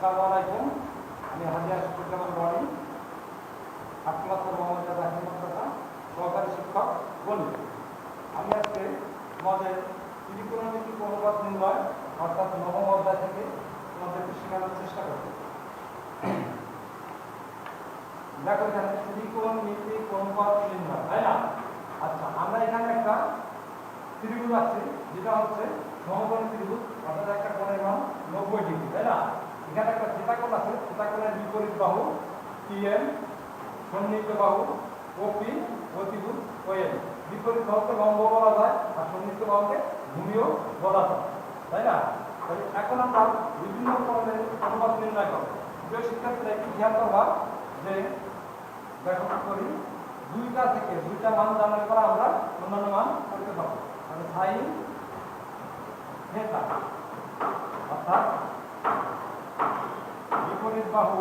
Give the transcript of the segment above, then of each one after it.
আসসালামু আলাইকুম। আমি হাজিয়া শিক্ষুজ্জামান বনি আকিমাত মোহাম্মদ রাহিম সহকারী শিক্ষক বলি। আমি আজকে তোমাদের ত্রিকোণমিতি অনুবাদ নির্ণয়, অর্থাৎ নবম অধ্যায় থেকে তোমাদেরকে শেখানোর চেষ্টা করব। দেখো এখানে ত্রিকোণ নীতি অনুপাত নির্ণয়, তাই না? আচ্ছা আমরা এখানে একটা ত্রিভুজ আছে, যেটা হচ্ছে সমকোণ ত্রিভুজ, অর্থাৎ একটা কোণের মান নব্বই ডিগ্রি, তাই না? এখানে একটা থিতাকোণ আছে থিতাকোণের বিপরীত বাহু টিএম সন্নিহিত বাহু ওপি অতিভুজ ওএম বিপরীত বাহুকে লম্ব বলা যায়, আর সন্নিহিত বাহুকে ভূমিও বলা যায়। তাই না? তাহলে এখন আমরা বিভিন্ন ধরনের অনুপাত নির্ণয় করব। প্রিয় শিক্ষার্থীরা, একটু খেয়াল করবা যে দেখো করি, দুইটা থেকে দুইটা মান জানার পর আমরা অন্যান্য মান করতে পারব। মানে সাইন থিটা অর্থাৎ বিপরীত বাহু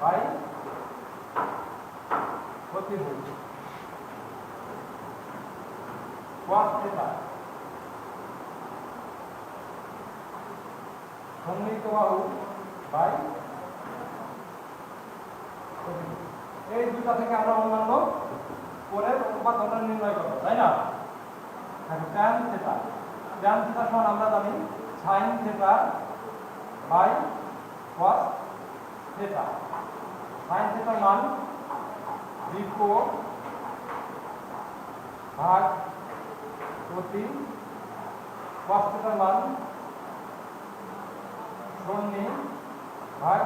বাই প্রতিভুজ cos থিটা সন্নিহিত বাহু বাই এই দুটা থেকে আমরা অন্যান্য কোণের আমরা নির্ণয় করব, তাই না? ট্যান থিটা ট্যান থিটা সমান আমরা জানি sine theta by cos theta sine থিটার মান বিপো ভাগ প্রতি cos থিটার মান শূন্য ভাগ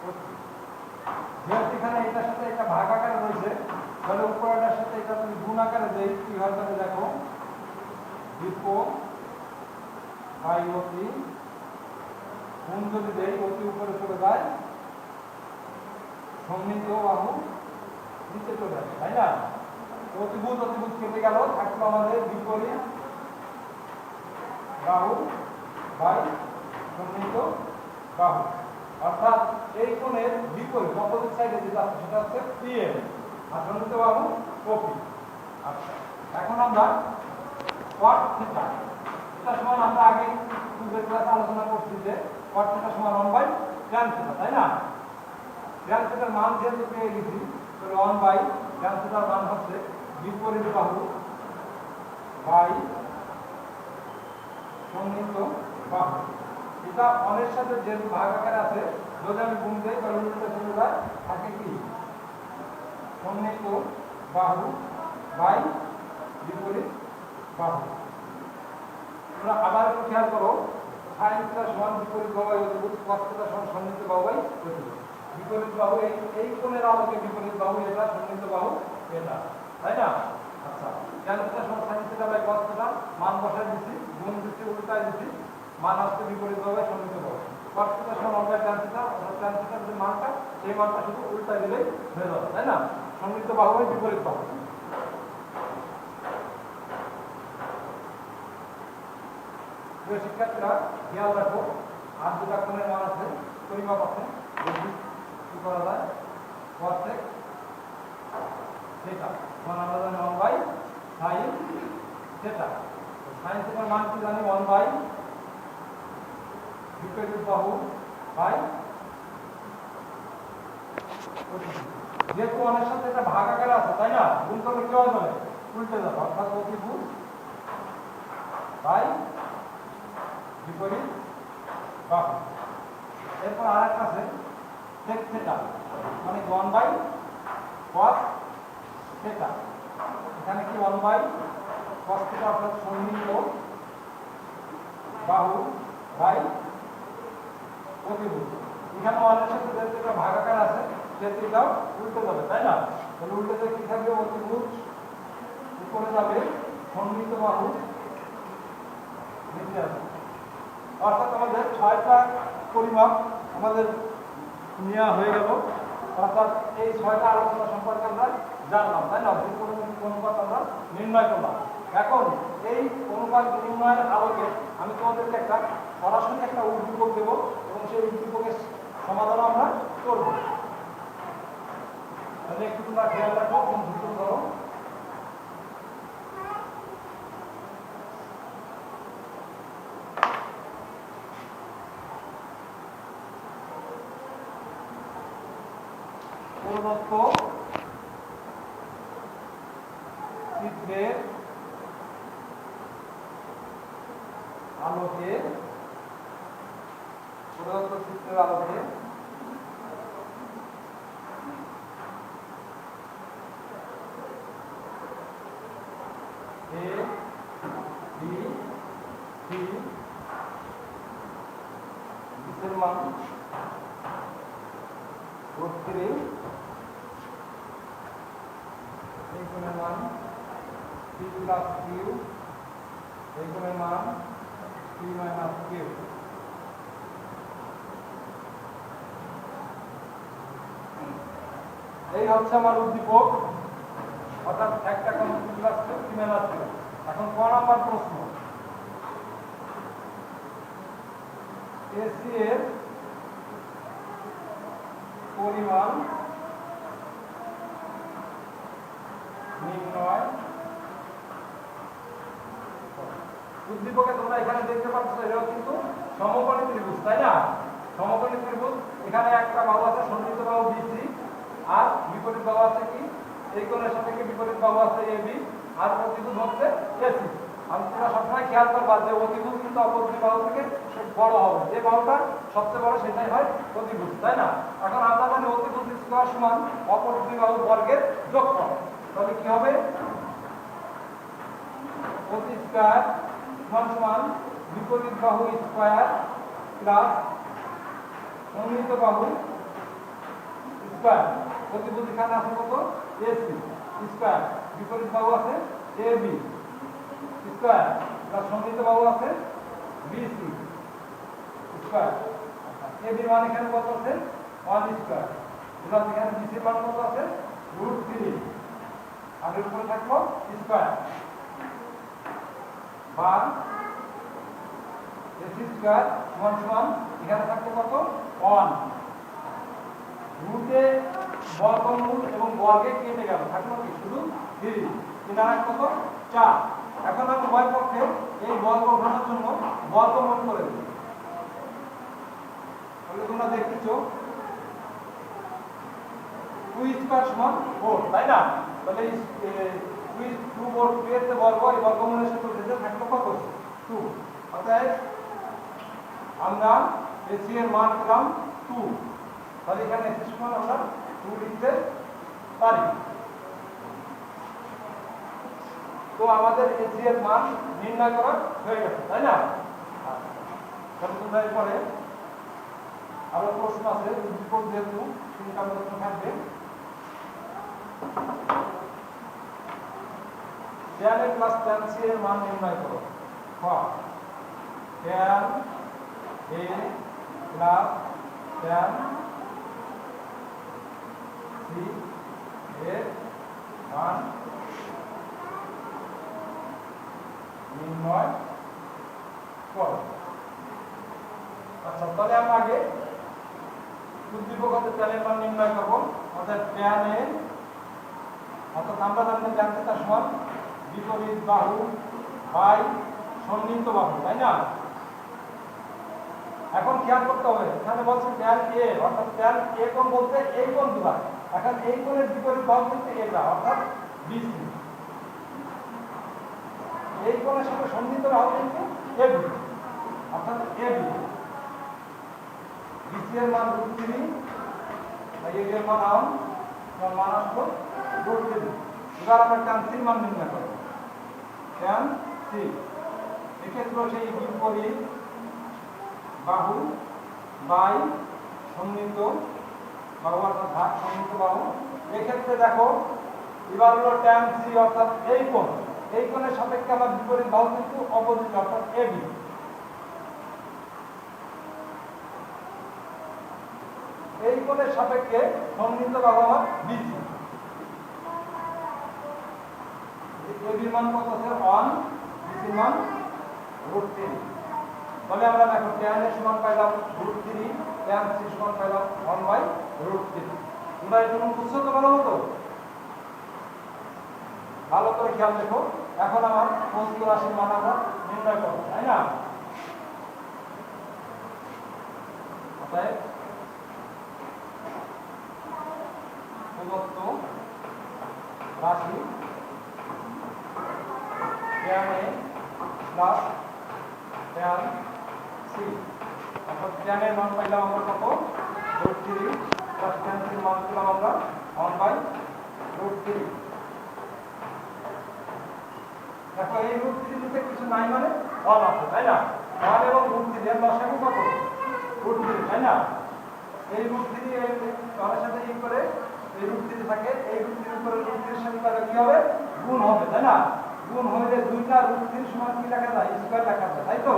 প্রতি যেহেতু এখানে এটার সাথে এটা ভাগ আকারে রয়েছে। তাহলে উপরেটার সাথে এটা তুমি গুণ আকারে দেই, কি তাহলে দেখো? বিপো বাই অতি গুণ যদি দেই অতি উপরে চলে যায় সন্নিহিত বাহু নিচে চলে আসে, তাই না? অতিভূত অতিভূত কেটে গেল, থাকল আমাদের বিপরীত বাহু বাই সন্নিহিত বাহু। অর্থাৎ এই কোণের বিপরীত অপোজিট সাইডে যেটা আছে, সেটা হচ্ছে পিএম আর সন্নিহিত বাহু কপি আচ্ছা এখন আমরা কট থিটা এটা সমান আমরা আগে পূর্বের ক্লাসে আলোচনা করছি যে কট থিটা সমান 1 বাই tan থিটা তাই না? Tan থিটার মান যেহেতু পেয়ে গেছি, তাহলে 1 বাই tan থিটার মান হচ্ছে বিপরীত বাহু বাই সন্নিহিত বাহু। এটা অনের সাথে যে ভাগ আকারে আছে, যদি আমি গুণ দেই, তাহলে উল্টো চলে যায়, থাকে কি? সন্নিহিত বাহু বাই বিপরীত বাহু। তোমরা আবার একটু খেয়াল করো সাইন থিটা সমান বিপরীত বাহু বাই অতিভুজ cos সমান সন্নিহিত বাহু বাই বিপরীত বাহু, এই কোণের আলোকে বিপরীত বাহু, এটা সন্নিহিত বাহু, এটা। তাই না? আচ্ছা। সমান মান বসায় দিছি, গুণ দিছি, উল্টায় দিছি, মান বিপরীত বাহু বাই সন্নিহিত বাহু। থিটা সমান 1 বাই tan থিটা অর্থাৎ tan থিটার যে মানটা সেই মানটা শুধু উল্টায় দিলেই হয়ে যাবে, তাই না? সন্নিহিত বাহু বিপরীত বাহু। প্রিয় শিক্ষার্থীরা, খেয়াল রাখো, আর দুটা কোণের মান আছে, পরিমাপ আছে কি করা যায়? জানি 1 বাই সাইন থিটা সাইন থিটার মান কি জানি? 1 বাই বাহু বাই যেহেতু অনেক সাথে এটা ভাগ আকারে আছে, তাই না? গুণ করলে কি হবে? উল্টে যাবে। অর্থাৎ অতিভুজ বাই বিপরীত বাহু। এরপর আর একটা আছে থিটা মানে 1 বাই cos থিটা এখানে কি 1 বাই cos থিটা অর্থাৎ সন্নিহিত বাহু বাই প্রতিভুজ এখানে অনেক সাথে যেহেতু ভাগাকার আছে সেহেতু উল্টে যাবে, তাই না? তাহলে উল্টে কি থাকবে? অতিভুজ উপরে যাবে, সন্নিহিত বাহু নিচে আসবে। অর্থাৎ আমাদের ছয়টা পরিমাপ আমাদের নেওয়া হয়ে গেল। অর্থাৎ এই ছয়টা আলোচনা সম্পর্কে আমরা জানলাম, তাই না? ত্রিকোণমিতিক অনুপাত আমরা নির্ণয় করলাম। এখন এই অনুপাত নির্ণয়ের আলোকে আমি তোমাদেরকে একটা সরাসরি একটা উদ্দীপক দেব এবং সেই উদ্দীপকের সমাধান আমরা করব। একটু তোমরা খেয়াল রাখো এবং দ্রুত প্রদত্ত চিত্রের আলোকে প্রদত্ত চিত্রের আলোকে এ বি সি বিশের মান বত্রিশ এই কোণের মান পি প্লাস কিউ এই কোণের মান পি মাইনাস কিউ এই হচ্ছে আমার উদ্দীপক। অর্থাৎ একটা পি প্লাস কিউ পি এখন ক নাম্বার প্রশ্ন? এসি এর পরিমাণ নির্ণয় উদ্দীপকে তোমরা এখানে দেখতে পাচ্ছ এটাও কিন্তু সমকোণী ত্রিভুজ, তাই না? সমকোণী ত্রিভুজ, এখানে একটা বাহু আছে সন্নিহিত বাহু বিসি আর বিপরীত বাহু আছে কি? এই কোণের সাপেক্ষে বিপরীত বাহু আছে এবি আর অতিভুজ হচ্ছে এসি আমি তোমরা সবসময় খেয়াল করবা যে অতিভুজ কিন্তু অপরটি বাহু থেকে বড় হবে। যে বাহুটা সবচেয়ে বড়, সেটাই হয় অতিভুজ, তাই না? এখন আমরা জানি অতিভুজ স্কোয়ার সমান অপর বাহু বর্গের যোগফল। তাহলে কি হবে? অতি স্কোয়ার সমান বিপরীত বাহু স্কোয়ার প্লাস সন্নিহিত বাহু স্কোয়ার। প্রতিভূতি এখানে আছে কত? AC square. বিপরীত বাহু আছে এ বি স্কোয়ার। প্লাস সন্নিহিত বাহু আছে বিসি স্কোয়ার। এ বি মান এখানে কত আছে? ওয়ান স্কোয়ার প্লাস এখানে বিসি মান কত আছে? রুট থ্রি আর এর উপরে থাকব স্কোয়ার। বা এসি স্কোয়ার সমান সমান এখানে থাকবে কত? ওয়ান রুটে বর্গমূল এবং বর্গে কেটে গেল। থাকল কি? শুধু থ্রি তিন আর কত? চার। এখন আমি উভয় পক্ষে এই বর্গ ওঠানোর জন্য বর্গমূল করে দিই। তাহলে তোমরা দেখতেছো। টু স্কোয়ার সমান ফোর তাই না? তাহলে টু টু টু এর বর্গ এই বর্গমূলের সাথে উঠেছে থাকল কত টু অর্থাৎ আমরা এসি এর মান পেলাম টু তাহলে এখানে এসি সমান আমরা টু লিখতে পারি। তো আমাদের এসি এর মান নির্ণয় করা হয়ে গেছে, তাই না? তাহলে এরপরে আরও প্রশ্ন আছে উদ্দীপক যেহেতু তিনটা প্রশ্ন থাকবে। Tan A plus tan C এর মান নির্ণয় করো। খ tan A plus tan C এর মান নির্ণয় করো। আচ্ছা তাহলে আমরা আগে উদ্দীপকতে ট্যানের মান নির্ণয় করব। অর্থাৎ ট্যান এ অর্থাৎ আমরা জানি ট্যান থিটা সমান বিপরীত বাহু বাই সন্নিহিত বাহু, তাই না? এখন খেয়াল করতে হবে, এখানে বলছে ট্যান এ অর্থাৎ ট্যান এ কোণ বলতে এই কোণ দুবার এখন এই কোণের বিপরীত বাহু কিন্তু এটা অর্থাৎ বিসি এই কোণের সাথে সন্নিহিত বাহু কিন্তু এবি অর্থাৎ এবি বিসি এর মান রুট থ্রি এর মান তার মান আসলো রুট থ্রি এবার আমরা ট্যান সির মান নির্ণয় করব। ট্যান সি সেই বিপরীত বাহু বাই বাহু অর্থাৎ বাহু। এক্ষেত্রে দেখো, এবার হলো ট্যান সি অর্থাৎ এই কোণ। এই কোণের সাপেক্ষে আমার বিপরীত বাহু কিন্তু অপোজিট অর্থাৎ এবি এই কোণের সাপেক্ষে সন্নিহিত বাহু আমার বিসি এবির মান কত আছে? বিসির মান রুট। থ্রি তাহলে আমরা দেখো ট্যান এর সমান পাইলাম রুট থ্রি ট্যান সি সমান পাইলাম ওয়ান বাই রুট থ্রি তোমরা এটা বুঝছ তো ভালো মতো? ভালো করে খেয়াল দেখো। এখন আমার প্রস্তুত রাশির মান আমরা নির্ণয় করব, তাই না? অতএব রাশি ট্যান এ মান তাই না? ওয়ান এবং রুট কত? রুট তাই না? এই রুট থ্রি এই সাথে ই করে? এই রুট থ্রি থাকে, এই রুট উপরে সাথে তাহলে কি হবে? গুণ হবে, তাই না? গুণ হইলে দুইটা রুট থ্রি সমান কি লেখা যায়? স্কয়ার লেখা যায়, তাই তো?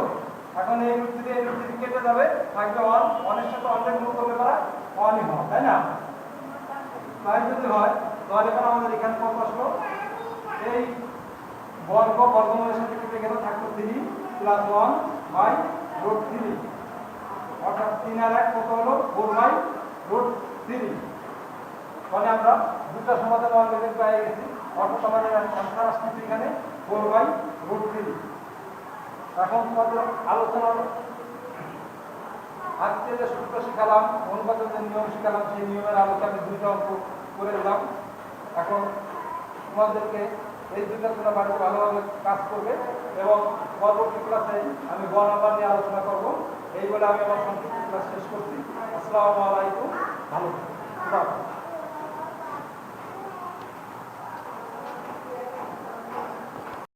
এখন এই রুট থ্রি এই রুট থ্রি কেটে যাবে থাকবে ওয়ান ওয়ানের সাথে অনেক গুণ করলে পারা ওয়ানই হয়, তাই না? তাই যদি হয়, তাহলে এখন আমাদের এখানে কত আসলো, এই বর্গ বর্গমূলের সাথে কেটে গেলে থাকল three plus one by root three অর্থাৎ তিন আর এক কত হলো? ফোর বাই রুট থ্রি ফলে আমরা দুটা সমাধান অলরেডি পেয়ে গেছি। অর্থাৎ আমাদের আসতেছে এখানে ফোর বাই রুট থ্রি এখন তোমাদের আলোচনা আজকে যে সূত্র শিখালাম অনুপাতের যে নিয়ম শিখালাম, সেই নিয়মের আলোকে আমি দুইটা অঙ্ক করে দিলাম এখন তোমাদেরকে এই দুইটা তোমরা বাড়িতে ভালোভাবে কাজ করবে এবং পরবর্তী ক্লাসে আমি গ নাম্বার নিয়ে আলোচনা করব। এই বলে আমি আমার সংক্ষিপ্ত ক্লাস শেষ করছি। আসসালামু আলাইকুম। ভালো।